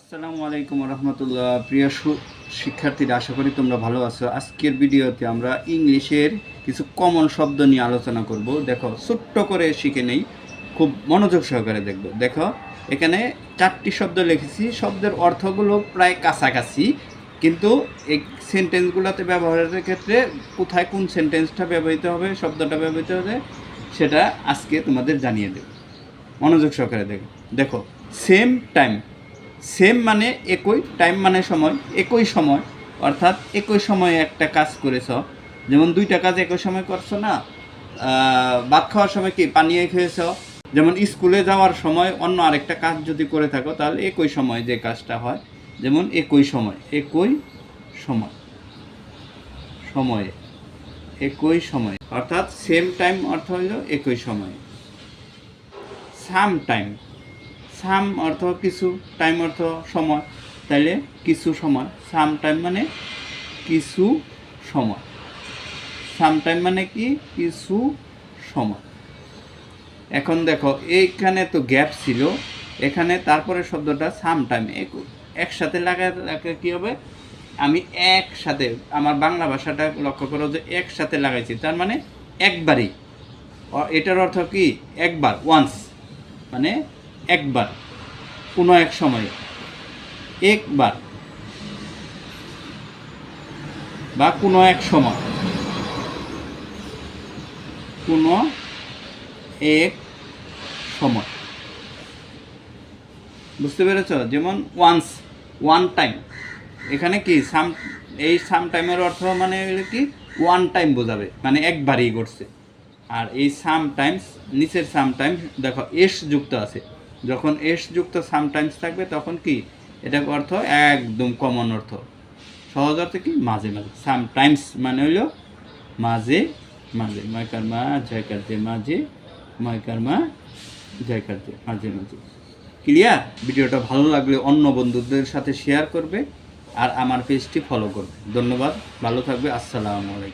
আসসালামু আলাইকুম রহমতুল্লাহ। প্রিয় শিক্ষার্থীরা, আশা করি তোমরা ভালো আছো। আজকের ভিডিওতে আমরা ইংলিশের কিছু কমন শব্দ নিয়ে আলোচনা করব। দেখো, ছোট্ট করে শিখে নেই, খুব মনোযোগ সহকারে দেখব। দেখো, এখানে চারটি শব্দ লিখেছি। শব্দের অর্থগুলো প্রায় কাছাকাছি, কিন্তু এই সেন্টেন্সগুলোতে ব্যবহারের ক্ষেত্রে কোথায় কোন সেন্টেন্সটা ব্যবহৃত হবে, শব্দটা ব্যবহৃত হবে, সেটা আজকে তোমাদের জানিয়ে দেব। মনোযোগ সহকারে দেখো। দেখো সেম টাইম সেম মানে একই টাইম মানে সময়, একই সময়, অর্থাৎ একই সময়ে একটা কাজ করেছ। যেমন দুইটা কাজ একই সময় করছ না ভাত খাওয়ার সময় কি পানীয় খেয়েছ? যেমন স্কুলে যাওয়ার সময় অন্য আরেকটা কাজ যদি করে থাকো, তাহলে একই সময় যে কাজটা হয়, যেমন একই সময় একই সময়, সময়ে, একই সময়, অর্থাৎ সেম টাইম অর্থ হইল একই সময়। সাম টাইম সাম অর্থ কিছু, টাইম অর্থ সময়। তাইলে কিছু সময়, সাম টাইম মানে কিছু সময়। সাম টাইম মানে কি? কিছু সময়। এখন দেখো, এইখানে তো গ্যাপ ছিল, এখানে তারপরে শব্দটা সাম টাইম একসাথে লাগাতে কি হবে? আমি একসাথে, আমার বাংলা ভাষাটা লক্ষ্য করো যে একসাথে লাগাইছি, তার মানে একবারই। এটার অর্থ কি? একবার ওয়ান্স মানে একবার, কোনো এক সময়ে। একবার বা কোনো এক সময়। কোনো এক সময়। বুঝতে পেরেছ? যেমন ওয়ান্স ওয়ান টাইম এখানে কি? সাম এই সাম টাইমের অর্থ মানে কি? ওয়ান টাইম বোঝাবে। মানে একবারই করছে আর এই সাম টাইমস নিচের সাম টাইমস দেখো এস যুক্ত আছে। যখন এস যুক্ত সাম টাইমস থাকবে, তখন কি? এটা অর্থ একদম কমন অর্থ। সহজ অর্থ কি? মাঝে মাঝে। সাম টাইমস মানে হইল মাঝে মাঝে। ময়কার মা, জয়কার দে মাঝে, ময়কার মা, জয়কার দে মাঝে মাঝে। ক্লিয়ার ভিডিওটা ভালো লাগলে অন্য বন্ধুদের সাথে শেয়ার করবে আর আমার পেজটি ফলো করবে। ধন্যবাদ। ভালো থাকবে। আসসালামু আলাইকুম।